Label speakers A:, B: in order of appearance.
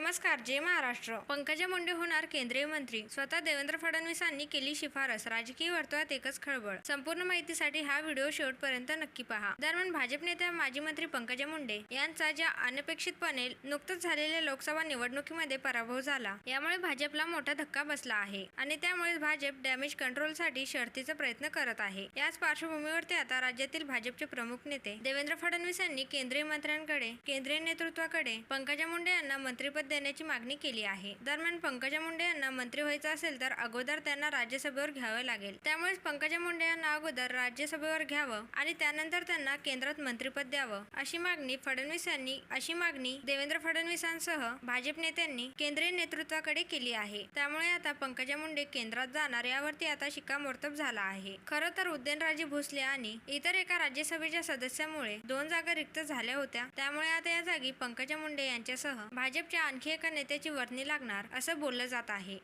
A: नमस्कार जय महाराष्ट्र. पंकजा मुंडे होणार केंद्रीय मंत्री. स्वतः देवेंद्र फडणवीसांनी केली शिफारस. राजकीय वर्तुळात एकच खळबळ. संपूर्ण माहितीसाठी हा व्हिडिओ शेवटपर्यंत नक्की पहा. दरम्यान भाजप नेत्या माजी मंत्री पंकजा मुंडे यांचा ज्या अनपेक्षितपणे नुकतंच झालेल्या लोकसभा निवडणुकीमध्ये पराभव झाला यामुळे भाजपला मोठा धक्का बसला आहे आणि त्यामुळे भाजप डॅमेज कंट्रोलसाठी शर्थीचा प्रयत्न करत आहे. याच पार्श्वभूमीवरती आता राज्यातील भाजपचे प्रमुख नेते देवेंद्र फडणवीस यांनी केंद्रीय मंत्र्यांकडे केंद्रीय नेतृत्वाकडे पंकजा मुंडे यांना मंत्रिपद देण्याची मागणी केली आहे. दरम्यान पंकजा मुंडे यांना मंत्री व्हायचं असेल तर अगोदर त्यांना राज्यसभेवर घ्यावं लागेल. त्यामुळेच पंकजा मुंडे यांना अगोदर राज्यसभेवर घ्यावं आणि त्यानंतर त्यांना केंद्रात मंत्रीपद द्यावं अशी मागणी फडणवीस यांनी अशी मागणी देवेंद्र फडणवीसांसह भाजप नेत्यांनी केंद्रीय नेतृत्वाकडे केली आहे. त्यामुळे आता पंकजा मुंडे केंद्रात जाणार यावरती आता शिक्कामोर्तब झाला आहे. खरं तर उदयनराजे भोसले आणि इतर एका राज्यसभेच्या सदस्यामुळे दोन जागा रिक्त झाल्या होत्या. त्यामुळे आता या जागी पंकजा मुंडे यांच्यासह भाजपच्या आणखी एका नेत्याची वर्णी लागणार असं बोललं जात आहे.